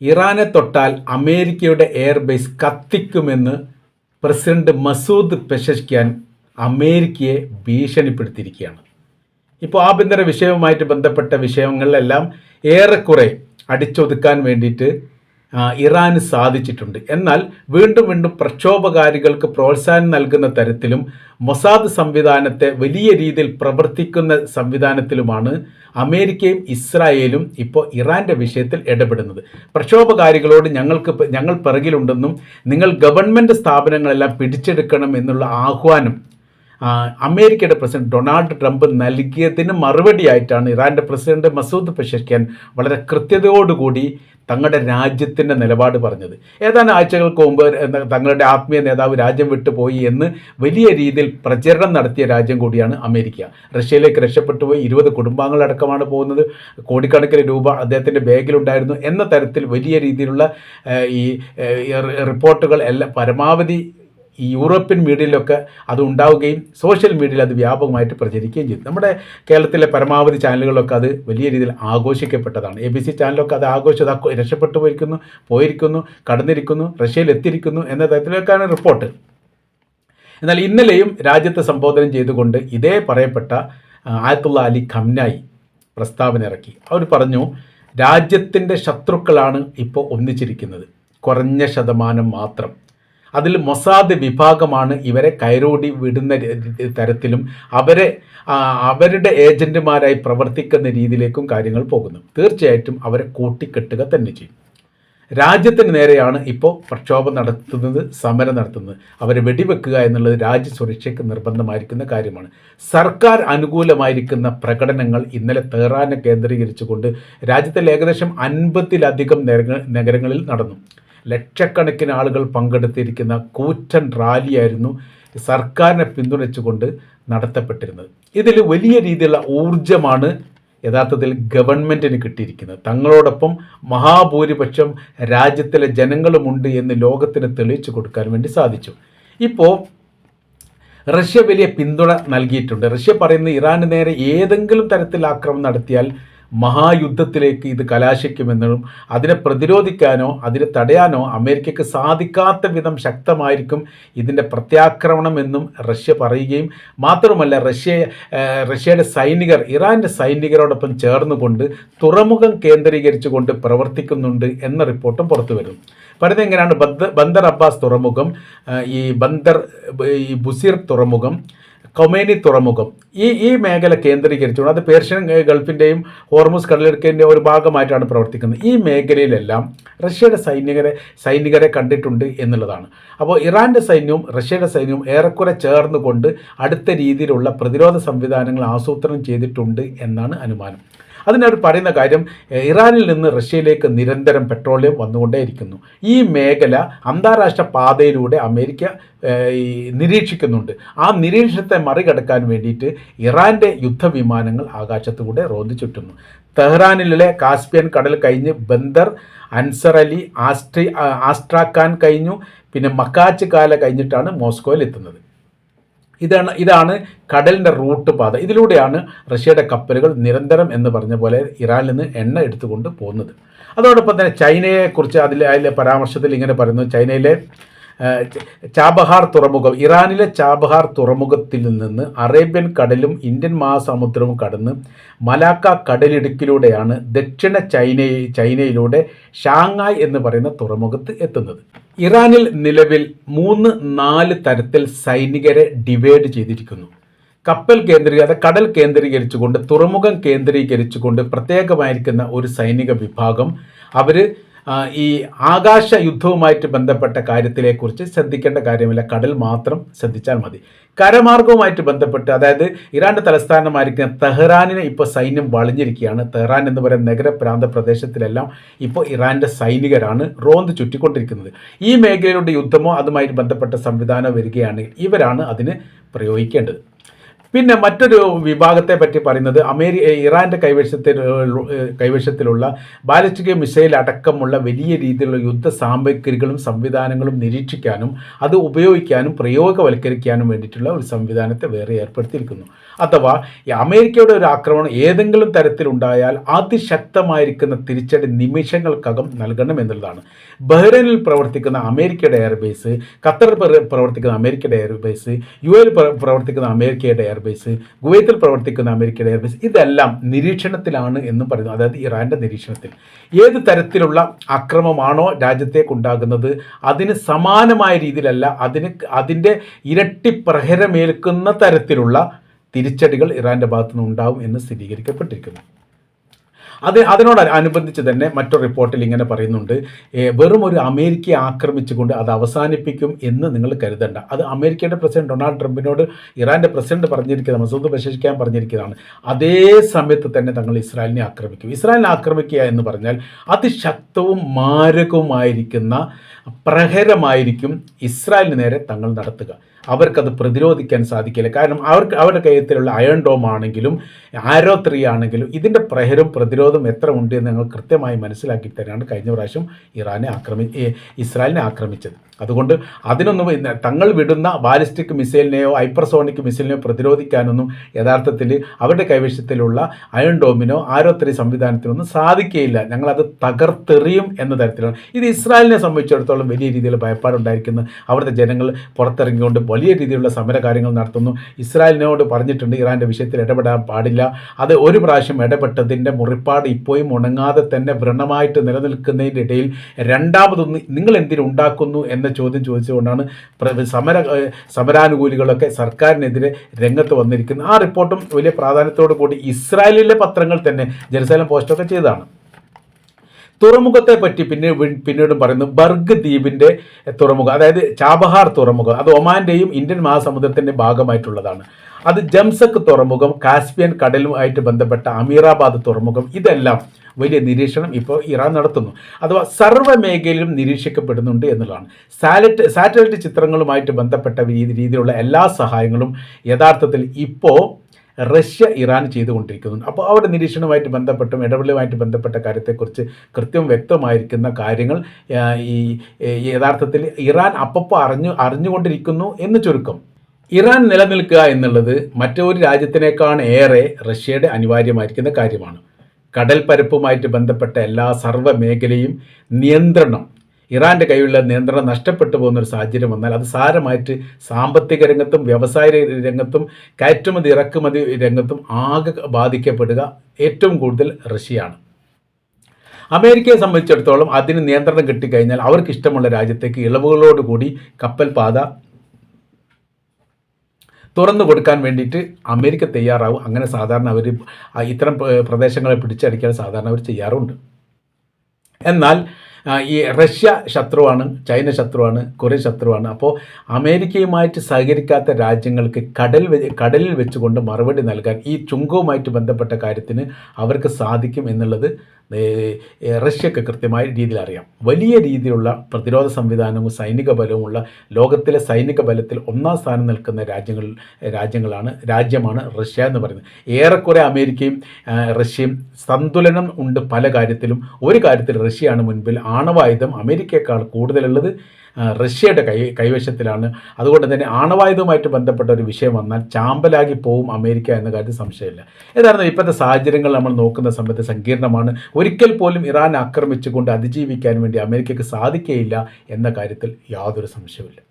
ഇറാനെ തൊട്ടാൽ അമേരിക്കയുടെ എയർബേസ് കത്തിക്കുമെന്ന് പ്രസിഡന്റ് മസൂദ് പെഷഷ്ക്യാൻ അമേരിക്കയെ ഭീഷണിപ്പെടുത്തിയിരിക്കുകയാണ്. ഇപ്പോൾ ആഭ്യന്തര വിഷയവുമായിട്ട് ബന്ധപ്പെട്ട വിഷയങ്ങളിലെല്ലാം ഏറെക്കുറെ അടിച്ചൊതുക്കാൻ വേണ്ടിയിട്ട് ഇറാന് സാധിച്ചിട്ടുണ്ട്. എന്നാൽ വീണ്ടും വീണ്ടും പ്രക്ഷോഭകാരികൾക്ക് പ്രോത്സാഹനം നൽകുന്ന തരത്തിലും മൊസാദ് സംവിധാനത്തെ വലിയ രീതിയിൽ പ്രവർത്തിക്കുന്ന സംവിധാനത്തിലുമാണ് അമേരിക്കയും ഇസ്രായേലും ഇപ്പോൾ ഇറാന്റെ വിഷയത്തിൽ ഇടപെടുന്നത്. പ്രക്ഷോഭകാരികളോട് ഞങ്ങൾക്ക് ഞങ്ങൾ പിറകിലുണ്ടെന്നും നിങ്ങൾ ഗവൺമെന്റ് സ്ഥാപനങ്ങളെല്ലാം പിടിച്ചെടുക്കണം എന്നുള്ള ആഹ്വാനം അമേരിക്കയുടെ പ്രസിഡന്റ് ഡൊണാൾഡ് ട്രംപ് നൽകിയതിന് മറുപടിയായിട്ടാണ് ഇറാന്റെ പ്രസിഡന്റ് മസൂദ് പെഷക്യാൻ വളരെ കൃത്യതയോടുകൂടി തങ്ങളുടെ രാജ്യത്തിന്റെ നിലപാട് പറഞ്ഞത്. ഏതാനും ആഴ്ചകൾക്ക് മുമ്പ് തങ്ങളുടെ ആത്മീയ നേതാവ് രാജ്യം വിട്ടുപോയി എന്ന് വലിയ രീതിയിൽ പ്രചരണം നടത്തിയ രാജ്യം കൂടിയാണ് അമേരിക്ക. റഷ്യയിലേക്ക് രക്ഷപ്പെട്ടു പോയി ഇരുപത് കുടുംബാംഗങ്ങളടക്കമാണ് പോകുന്നത്. കോടിക്കണക്കിന് രൂപ അദ്ദേഹത്തിന്റെ ബാഗിലുണ്ടായിരുന്നു എന്ന തരത്തിൽ വലിയ രീതിയിലുള്ള ഈ റിപ്പോർട്ടുകൾ എല്ലാം പരമാവധി ഈ യൂറോപ്യൻ മീഡിയയിലൊക്കെ അത് ഉണ്ടാവുകയും സോഷ്യൽ മീഡിയയിൽ അത് വ്യാപകമായിട്ട് പ്രചരിക്കുകയും ചെയ്തു. നമ്മുടെ കേരളത്തിലെ പരമാവധി ചാനലുകളൊക്കെ അത് വലിയ രീതിയിൽ ആഘോഷിക്കപ്പെട്ടതാണ്. എ ബി സി ചാനലൊക്കെ അത് ആഘോഷിച്ചത് രക്ഷപ്പെട്ടു പോയിരിക്കുന്നു പോയിരിക്കുന്നു കടന്നിരിക്കുന്നു റഷ്യയിൽ എത്തിയിരിക്കുന്നു എന്ന തരത്തിലൊക്കെയാണ് റിപ്പോർട്ട്. എന്നാൽ ഇന്നലെയും രാജ്യത്തെ സംബോധനം ചെയ്തുകൊണ്ട് ഇതേ പറയപ്പെട്ട ആയത്തുള്ള അലി ഖംനായി പ്രസ്താവന ഇറക്കി. അവർ പറഞ്ഞു രാജ്യത്തിന്റെ ശത്രുക്കളാണ് ഇപ്പോൾ ഒന്നിച്ചിരിക്കുന്നത്. കുറഞ്ഞ ശതമാനം മാത്രം. അതിൽ മൊസാദ് വിഭാഗമാണ് ഇവരെ കയറോടി വിടുന്ന തരത്തിലും അവരെ അവരുടെ ഏജന്റുമാരായി പ്രവർത്തിക്കുന്ന രീതിയിലേക്കും കാര്യങ്ങൾ പോകുന്നു. തീർച്ചയായിട്ടും അവരെ കൂട്ടിക്കെട്ടുക തന്നെ ചെയ്യും. രാജ്യത്തിന് നേരെയാണ് ഇപ്പോൾ പ്രക്ഷോഭം നടത്തുന്നത് സമരം നടത്തുന്നത്. അവരെ വെടിവെക്കുക എന്നുള്ളത് രാജ്യസുരക്ഷയ്ക്ക് നിർബന്ധമായിരിക്കുന്ന കാര്യമാണ്. സർക്കാർ അനുകൂലമായിരിക്കുന്ന പ്രകടനങ്ങൾ ഇന്നലെ തെഹ്റാനെ കേന്ദ്രീകരിച്ചുകൊണ്ട് രാജ്യത്തിൽ ഏകദേശം അൻപതിലധികം നഗര- നഗരങ്ങളിൽ നടന്നു. ലക്ഷക്കണക്കിന് ആളുകൾ പങ്കെടുത്തിരിക്കുന്ന കൂറ്റൻ റാലിയായിരുന്നു സർക്കാരിനെ പിന്തുണച്ചുകൊണ്ട് നടത്തപ്പെട്ടിരുന്നത്. ഇതിൽ വലിയ രീതിയിലുള്ള ഊർജമാണ് യഥാർത്ഥത്തിൽ ഗവൺമെന്റിന് കിട്ടിയിരിക്കുന്നത്. തങ്ങളോടൊപ്പം മഹാഭൂരിപക്ഷം രാജ്യത്തിലെ ജനങ്ങളുമുണ്ട് എന്ന് ലോകത്തിന് തെളിയിച്ചു കൊടുക്കാൻ വേണ്ടി സാധിച്ചു. ഇപ്പോൾ റഷ്യ വലിയ പിന്തുണ നൽകിയിട്ടുണ്ട്. റഷ്യ പറയുന്നത് ഇറാന് നേരെ ഏതെങ്കിലും തരത്തിൽ ആക്രമണം നടത്തിയാൽ മഹായുദ്ധത്തിലേക്ക് ഇത് കലാശിക്കുമെന്നും അതിനെ പ്രതിരോധിക്കാനോ അതിനെ തടയാനോ അമേരിക്കയ്ക്ക് സാധിക്കാത്ത വിധം ശക്തമായിരിക്കും ഇതിന്റെ പ്രത്യാക്രമണമെന്നും റഷ്യ പറയുകയും മാത്രമല്ല റഷ്യ റഷ്യയുടെ സൈനികർ ഇറാന്റെ സൈനികരോടൊപ്പം ചേർന്നുകൊണ്ട് തുറമുഖം കേന്ദ്രീകരിച്ചുകൊണ്ട് പ്രവർത്തിക്കുന്നുണ്ട് എന്ന റിപ്പോർട്ടും പുറത്തു വരും പറയുന്നത് എങ്ങനെയാണ്? ബന്ദർ അബ്ബാസ് തുറമുഖം ഈ ബന്ദർ ഈ ബുസീർ തുറമുഖം കൊമേനി തുറമുഖം. ഈ ഈ മേഖല കേന്ദ്രീകരിച്ചുകൊണ്ട് അത് പേർഷ്യൻ ഗൾഫിന്റെയും ഹോർമുസ് കടലിടുക്കിന്റെ ഒരു ഭാഗമായിട്ടാണ് പ്രവർത്തിക്കുന്നത്. ഈ മേഖലയിലെല്ലാം റഷ്യയുടെ സൈനികരെ സൈനികരെ കണ്ടിട്ടുണ്ട് എന്നുള്ളതാണ്. അപ്പോൾ ഇറാന്റെ സൈന്യവും റഷ്യയുടെ സൈന്യവും ഏറെക്കുറെ ചേർന്നുകൊണ്ട് അടുത്ത രീതിയിലുള്ള പ്രതിരോധ സംവിധാനങ്ങൾ ആസൂത്രണം ചെയ്തിട്ടുണ്ട് എന്നാണ് അനുമാനം. അതിനവർ പറയുന്ന കാര്യം ഇറാനിൽ നിന്ന് റഷ്യയിലേക്ക് നിരന്തരം പെട്രോളിയം വന്നുകൊണ്ടേയിരിക്കുന്നു. ഈ മേഖല അന്താരാഷ്ട്ര പാതയിലൂടെ അമേരിക്ക നിരീക്ഷിക്കുന്നുണ്ട്. ആ നിരീക്ഷണത്തെ മറികടക്കാൻ വേണ്ടിയിട്ട് ഇറാന്റെ യുദ്ധവിമാനങ്ങൾ ആകാശത്തുകൂടെ റോന്തി ചുറ്റുന്നു. തെഹ്റാനിലെ കാസ്പിയൻ കടൽ കഴിഞ്ഞ് ബന്ദർ അൻസർ അലി ആസ്ട്രി ആസ്ട്രാഖാൻ കഴിഞ്ഞു. പിന്നെ മക്കാച്ച് കാല കഴിഞ്ഞിട്ടാണ് മോസ്കോയിൽ എത്തുന്നത്. ഇതാണ് ഇതാണ് കടലിന്റെ റൂട്ട് പാത. ഇതിലൂടെയാണ് റഷ്യയുടെ കപ്പലുകൾ നിരന്തരം എന്ന് പറഞ്ഞ പോലെ ഇറാനിൽ നിന്ന് എണ്ണ എടുത്തുകൊണ്ട് പോകുന്നത്. അതോടൊപ്പം തന്നെ ചൈനയെക്കുറിച്ച് അതിൽ അതിലെ പരാമർശത്തിൽ ഇങ്ങനെ പറയുന്നു ചൈനയിലെ ചാബഹാർ തുറമുഖം ഇറാനിലെ ചാബഹാർ തുറമുഖത്തിൽ നിന്ന് അറേബ്യൻ കടലും ഇന്ത്യൻ മഹാസമുദ്രവും കടന്ന് മലാക്ക കടലിടുക്കിലൂടെയാണ് ദക്ഷിണ ചൈന ചൈനയിലൂടെ ഷാങ്ങായ് എന്ന് പറയുന്ന തുറമുഖത്ത് എത്തുന്നത്. ഇറാനിൽ നിലവിൽ മൂന്ന് നാല് തരത്തിൽ സൈനികരെ ഡിവൈഡ് ചെയ്തിരിക്കുന്നു. കപ്പൽ കേന്ദ്രീകൃത കടൽ കേന്ദ്രീകരിച്ചുകൊണ്ട് തുറമുഖം കേന്ദ്രീകരിച്ചുകൊണ്ട് പ്രത്യേകമായിരിക്കുന്ന ഒരു സൈനിക വിഭാഗം അവർ ഈ ആകാശ യുദ്ധവുമായിട്ട് ബന്ധപ്പെട്ട കാര്യത്തിലെക്കുറിച്ച് ശ്രദ്ധിക്കേണ്ട കാര്യമില്ല. കടൽ മാത്രം ശ്രദ്ധിച്ചാൽ മതി. കരമാർഗവുമായിട്ട് ബന്ധപ്പെട്ട് അതായത് ഇറാന്റെ തലസ്ഥാനമായിരിക്കുന്ന തെഹ്റാനിനെ ഇപ്പോൾ സൈന്യം വളഞ്ഞിരിക്കുകയാണ്. തെഹ്റാൻ എന്ന് പറയുന്ന നഗരപ്രാന്ത പ്രദേശത്തിലെല്ലാം ഇപ്പോൾ ഇറാന്റെ സൈനികരാണ് റോന്ത് ചുറ്റിക്കൊണ്ടിരിക്കുന്നത്. ഈ മേഖലയിലൂടെ യുദ്ധമോ അതുമായിട്ട് ബന്ധപ്പെട്ട സംവിധാനമോ വരികയാണെങ്കിൽ ഇവരാണ് അതിന് പ്രയോഗിക്കേണ്ടത്. പിന്നെ മറ്റൊരു വിഭാഗത്തെ പറ്റി പറയുന്നത് അമേരി ഇറാന്റെ കൈവശത്തിൽ കൈവശത്തിലുള്ള ബാലിസ്റ്റിക് മിസൈൽ അടക്കമുള്ള വലിയ രീതിയിലുള്ള യുദ്ധ സാമഗ്രികളും സംവിധാനങ്ങളും നിരീക്ഷിക്കാനും അത് ഉപയോഗിക്കാനും പ്രയോഗവൽക്കരിക്കാനും വേണ്ടിയിട്ടുള്ള ഒരു സംവിധാനത്തെ വേറെ ഏർപ്പെടുത്തിയിരിക്കുന്നു. അഥവാ അമേരിക്കയുടെ ഒരു ആക്രമണം ഏതെങ്കിലും തരത്തിലുണ്ടായാൽ അതിശക്തമായിരിക്കുന്ന തിരിച്ചടി നിമിഷങ്ങൾക്കകം നൽകണം എന്നുള്ളതാണ്. ബഹ്റൈനിൽ പ്രവർത്തിക്കുന്ന അമേരിക്കയുടെ എയർബേസ് ഖത്തറിൽ പ്രവർത്തിക്കുന്ന അമേരിക്കയുടെ എയർബേസ് യു എൽ പ്രവർത്തിക്കുന്ന അമേരിക്കയുടെ എയർബേസ് കുവൈത്തിൽ പ്രവർത്തിക്കുന്ന അമേരിക്കയുടെ എയർബേസ് ഇതെല്ലാം നിരീക്ഷണത്തിലാണ് എന്നും പറയുന്നു. അതായത് ഇറാന്റെ നിരീക്ഷണത്തിൽ. ഏത് തരത്തിലുള്ള അക്രമമാണോ രാജ്യത്തേക്കുണ്ടാകുന്നത് അതിന് സമാനമായ രീതിയിലല്ല അതിന് അതിന്റെ ഇരട്ടി പ്രഹരമേൽക്കുന്ന തരത്തിലുള്ള തിരിച്ചടികൾ ഇറാന്റെ ഭാഗത്തുനിന്ന് ഉണ്ടാവും എന്ന് സ്ഥിരീകരിക്കപ്പെട്ടിരിക്കുന്നു. അത് അതിനോട് അനുബന്ധിച്ച് തന്നെ മറ്റൊരു റിപ്പോർട്ടിൽ ഇങ്ങനെ പറയുന്നുണ്ട് വെറും ഒരു അമേരിക്കയെ ആക്രമിച്ചുകൊണ്ട് അത് അവസാനിപ്പിക്കും എന്ന് നിങ്ങൾ കരുതണ്ട. അത് അമേരിക്കയുടെ പ്രസിഡന്റ് ഡൊണാൾഡ് ട്രംപിനോട് ഇറാന്റെ പ്രസിഡന്റ് പറഞ്ഞിരിക്കുന്നത് മസൂദ് ബഷീഷ്ഖാൻ പറഞ്ഞിരിക്കുന്നതാണ്. അതേ സമയത്ത് തന്നെ തങ്ങൾ ഇസ്രായേലിനെ ആക്രമിക്കും. ഇസ്രായേലിനെ ആക്രമിക്കുക എന്ന് പറഞ്ഞാൽ അതിശക്തവും മാരകവുമായിരിക്കുന്ന പ്രഹരമായിരിക്കും ഇസ്രായേലിന് നേരെ തങ്ങൾ നടത്തുക. അവർക്കത് പ്രതിരോധിക്കാൻ സാധിക്കില്ല. കാരണം അവർക്ക് അവരുടെ കയ്യത്തിലുള്ള അയൺ ഡോം ആണെങ്കിലും ആരോ ത്രീ ആണെങ്കിലും ഇതിന്റെ പ്രഹരം പ്രതിരോധം എത്ര ഉണ്ട് എന്ന് ഞങ്ങൾ കൃത്യമായി മനസ്സിലാക്കി തരാണ് കഴിഞ്ഞ പ്രാവശ്യം ഇറാനെ ആക്രമി ഇസ്രായേലിനെ ആക്രമിച്ചത്. അതുകൊണ്ട് അതിനൊന്നും തങ്ങൾ വിടുന്ന ബാലിസ്റ്റിക് മിസൈലിനെയോ ഹൈപ്പർസോണിക് മിസൈലിനെയോ പ്രതിരോധിക്കാനൊന്നും യഥാർത്ഥത്തിൽ അവരുടെ കൈവശത്തിലുള്ള അയൺ ഡോമിനോ ആരോ ത്രീ സംവിധാനത്തിനൊന്നും സാധിക്കുകയില്ല. ഞങ്ങളത് തകർത്തെറിയും എന്ന തരത്തിലാണ്. ഇത് ഇസ്രായേലിനെ സംബന്ധിച്ചിടത്തോളം വലിയ രീതിയിൽ ഭയപ്പാടുണ്ടായിരിക്കുന്നു. അവിടുത്തെ ജനങ്ങൾ പുറത്തിറങ്ങിക്കൊണ്ട് വലിയ രീതിയിലുള്ള സമരകാര്യങ്ങൾ നടത്തുന്നു. ഇസ്രായേലിനോട് പറഞ്ഞിട്ടുണ്ട് ഇറാന്റെ വിഷയത്തിൽ ഇടപെടാൻ പാടില്ല. അത് ഒരു പ്രാവശ്യം ഇടപെട്ടതിന്റെ മുറിപ്പാട് ഇപ്പോഴും ഉണങ്ങാതെ തന്നെ വ്രണമായിട്ട് നിലനിൽക്കുന്നതിന്റെ ഇടയിൽ രണ്ടാമതൊന്ന് നിങ്ങൾ എന്തിനുണ്ടാക്കുന്നു എന്ന ചോദ്യം ചോദിച്ചുകൊണ്ടാണ് സമര സമരാനുകൂലികളൊക്കെ സർക്കാരിനെതിരെ രംഗത്ത് വന്നിരിക്കുന്നത്. ആ റിപ്പോർട്ടും വലിയ പ്രാധാന്യത്തോടു കൂടി ഇസ്രായേലിലെ പത്രങ്ങൾ തന്നെ ജെറുസലേം പോസ്റ്റൊക്കെ ചെയ്തതാണ്. തുറമുഖത്തെ പറ്റി പിന്നെ പിന്നീടും പറയുന്നു ബർഗ് ദ്വീപിന്റെ തുറമുഖം അതായത് ചാബഹാർ തുറമുഖം അത് ഒമാന്റെയും ഇന്ത്യൻ മഹാസമുദ്രത്തിന്റെ ഭാഗമായിട്ടുള്ളതാണ്. അത് ജംസക് തുറമുഖം കാസ്പിയൻ കടലുമായിട്ട് ബന്ധപ്പെട്ട അമീറാബാദ് തുറമുഖം ഇതെല്ലാം വലിയ നിരീക്ഷണം ഇപ്പോൾ ഇറാൻ നടത്തുന്നു. അഥവാ സർവ മേഖലയിലും നിരീക്ഷിക്കപ്പെടുന്നുണ്ട് എന്നുള്ളതാണ്. സാലറ്റ് സാറ്റലൈറ്റ് ചിത്രങ്ങളുമായിട്ട് ബന്ധപ്പെട്ട രീതിയിലുള്ള എല്ലാ സഹായങ്ങളും യഥാർത്ഥത്തിൽ ഇപ്പോൾ റഷ്യ ഇറാൻ ചെയ്തുകൊണ്ടിരിക്കുന്നുണ്ട്. അപ്പോൾ അവരുടെ നിരീക്ഷണവുമായിട്ട് ബന്ധപ്പെട്ടും ഇടപെടലുമായിട്ട് ബന്ധപ്പെട്ട കാര്യത്തെക്കുറിച്ച് കൃത്യം വ്യക്തമായിരിക്കുന്ന കാര്യങ്ങൾ ഈ യഥാർത്ഥത്തിൽ ഇറാൻ അപ്പപ്പോൾ അറിഞ്ഞു അറിഞ്ഞുകൊണ്ടിരിക്കുന്നു എന്ന് ചുരുക്കം. ഇറാൻ നിലനിൽക്കുക എന്നുള്ളത് മറ്റൊരു രാജ്യത്തിനേക്കാൾ ഏറെ റഷ്യയുടെ അനിവാര്യമായിരിക്കുന്ന കാര്യമാണ്. കടൽ പരപ്പുമായിട്ട് ബന്ധപ്പെട്ട എല്ലാ സർവ മേഖലയും നിയന്ത്രണം. ഇറാന്റെ കയ്യിലുള്ള നിയന്ത്രണം നഷ്ടപ്പെട്ടു പോകുന്ന ഒരു സാഹചര്യം വന്നാൽ അത് സാരമായിട്ട് സാമ്പത്തിക രംഗത്തും വ്യവസായ രംഗത്തും കയറ്റുമതി ഇറക്കുമതി രംഗത്തും ആകെ ബാധിക്കപ്പെടുക ഏറ്റവും കൂടുതൽ റഷ്യയാണ്. അമേരിക്കയെ സംബന്ധിച്ചിടത്തോളം അതിന് നിയന്ത്രണം കിട്ടിക്കഴിഞ്ഞാൽ അവർക്ക് ഇഷ്ടമുള്ള രാജ്യത്തേക്ക് ഇളവുകളോടുകൂടി കപ്പൽ പാത തുറന്നു കൊടുക്കാൻ വേണ്ടിയിട്ട് അമേരിക്ക തയ്യാറാവും. അങ്ങനെ സാധാരണ അവർ ഇത്തരം പ്രദേശങ്ങളെ പിടിച്ചടിക്കാൻ സാധാരണ അവർ ചെയ്യാറുണ്ട്. എന്നാൽ ഈ റഷ്യ ശത്രുവാണ് ചൈന ശത്രുവാണ് കൊറിയ ശത്രുവാണ്. അപ്പോൾ അമേരിക്കയുമായിട്ട് സഹകരിക്കാത്ത രാജ്യങ്ങൾക്ക് കടൽ കടലിൽ വെച്ചുകൊണ്ട് മറുപടി നൽകാൻ ഈ ചുങ്കവുമായിട്ട് ബന്ധപ്പെട്ട കാര്യത്തിന് അവർക്ക് സാധിക്കും എന്നുള്ളത് റഷ്യക്ക് കൃത്യമായ രീതിയിൽ അറിയാം. വലിയ രീതിയിലുള്ള പ്രതിരോധ സംവിധാനവും സൈനിക ബലവുമുള്ള ലോകത്തിലെ സൈനിക ബലത്തിൽ ഒന്നാം സ്ഥാനം നിൽക്കുന്ന രാജ്യങ്ങൾ രാജ്യങ്ങളാണ് രാജ്യമാണ് റഷ്യ എന്ന് പറയുന്നത്. ഏറെക്കുറെ അമേരിക്കയും റഷ്യയും സന്തുലനം ഉണ്ട് പല കാര്യത്തിലും. ഒരു കാര്യത്തിൽ റഷ്യയാണ് മുൻപിൽ ആണവായുധം അമേരിക്കയേക്കാൾ കൂടുതലുള്ളത്. റഷ്യയുടെ കൈ കൈവശത്തിലാണ്. അതുകൊണ്ട് തന്നെ ആണവായുധവുമായിട്ട് ബന്ധപ്പെട്ട ഒരു വിഷയം വന്നാൽ ചാമ്പലാകി പോവും അമേരിക്ക എന്ന കാര്യത്തിൽ സംശയമില്ല. ഏതായിരുന്നു ഇപ്പോഴത്തെ സാഹചര്യങ്ങൾ നമ്മൾ നോക്കുന്ന സമയത്ത് സങ്കീർണമാണ്. ഒരിക്കൽ പോലും ഇറാൻ ആക്രമിച്ചുകൊണ്ട് അതിജീവിക്കാൻ വേണ്ടി അമേരിക്കയ്ക്ക് സാധിക്കുകയില്ല എന്ന കാര്യത്തിൽ യാതൊരു സംശയവുമില്ല.